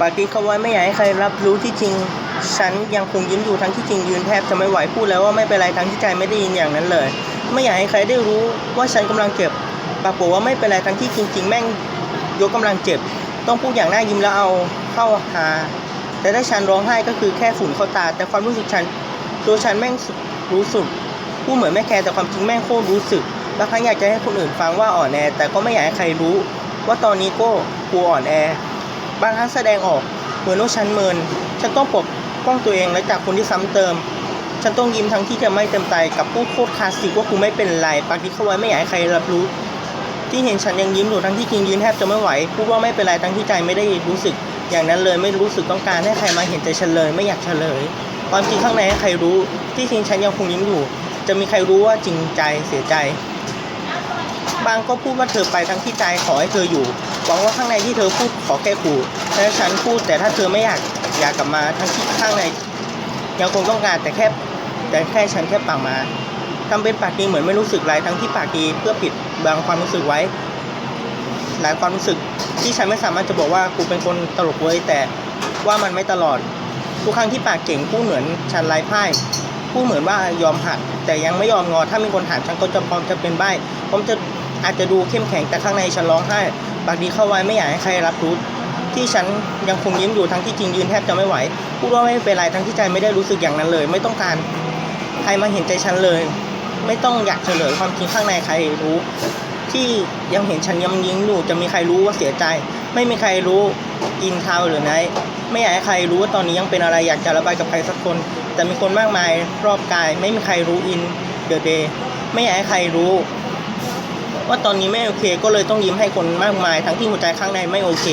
ปากดีเขาไว้ไม่อยากให้ใครรับรู้ที่จริง ฉันยังคงยิ้มอยู่ทั้งที่จริงยืนแทบจะไม่ไหวพูดแล้วว่าไม่เป็นไรทั้งที่ใจไม่ได้ยินอย่างนั้นเลย ไม่อยากให้ใครได้รู้ว่าฉันกำลังเจ็บปากบอกว่าไม่เป็นไรทั้งที่จริง ๆ แม่งยกกำลังเจ็บ ต้องพูดอย่างน่ายิ้มแล้วเอาเข้าหา แต่ถ้าฉันร้องไห้ก็คือแค่ฝุ่นเข้าตา แต่ความรู้สึกฉันตัวฉันแม่งรู้สึกพูดเหมือนไม่แคร์แต่ความจริงแม่งโคตรรู้สึกบางครั้งอยากจะให้คนอื่นฟังว่าอ่อนแอแต่ก็ไม่อยากให้ใครรู้ ว่าตอนนี้ก็กลัวอ่อนแอ บางครั้งแสดงออกเหมือนว่าฉันเมิน ฉันต้องปกป้องตัวเองและจากคนที่ซ้ำเติม ฉันต้องยิ้มทั้งที่จะไม่เต็มใจกับพูดโคตรคลาสสิกว่ากูไม่เป็นไรปากที่เข้าไว้ไม่อยากให้ใครรับรู้ ที่เห็นฉันยังยิ้มอยู่ทั้งที่จริงยืนแทบจะไม่ไหวพูดว่าไม่เป็นไรทั้งที่ใจไม่ได้รู้สึก อย่างนั้นเลยไม่รู้สึกต้องการให้ใครมาเห็นใจฉันเลยไม่อยากเฉลยความจริงข้างในให้ใครรู้ ที่จริงฉันยังคงยิ้มอยู่ จะมีใครรู้ว่าจริงใจเสียใจบางก็พูดว่าเธอไปทั้งที่ใจขอให้เธออยู่ หวังว่าข้างในที่เธอพูดขอแค่ขู่แต่ฉันพูดแต่ถ้าเธอไม่อยากอยากกลับมาทั้งที่ข้างในยังคงต้องการแต่แค่แต่แค่ฉันแค่ปากมาทำเป็นปากดีเหมือนไม่รู้สึกอะไรทั้งที่ปากดีเพื่อปิดบังความรู้สึกไว้ หลายความรู้สึกที่ฉันไม่สามารถจะบอกว่ากูเป็นคนตลกเว้ยแต่ว่ามันไม่ตลอด ทุกครั้งที่ปากเก่งพูดเหมือนฉันไร้พ่ายพูดเหมือนว่ายอมหักแต่ยังไม่ยอมงอ ถ้ามีคนถามฉันก็จะพร้อมจะเป็นใบ้ผมจะอาจจะดูเข้มแข็งแต่ข้างในฉันร้องไห้ ปากดีเข้าไว้ไม่อยากให้ใครรับรู้ที่ฉันยังคงยิ้มอยู่ทั้งที่จริงยืนแทบจะไม่ไหวพูดว่าไม่เป็นไรทั้งที่ใจไม่ได้รู้สึกอย่างนั้นเลย ไม่ต้องการใครมาเห็นใจฉันเลย ไม่ต้องอยากเฉลยความจริงข้างในใครรู้ ที่ยังเห็นฉันยังยิ้มอยู่จะมีใครรู้ว่าเสียใจ ไม่มีใครรู้อินทาวหรือไนไม่อยากให้ใครรู้ว่าตอนนี้ยังเป็นอะไรอยากจะระบายกับใครสักคน แต่มีคนมากมายรอบกาย ไม่มีใครรู้อินเดอะเดย์ไม่อยากให้ใครรู้ ว่าตอนนี้ไม่โอเค ก็เลยต้องยิ้มให้คนมากมาย ทั้งที่หัวใจข้างในไม่โอเค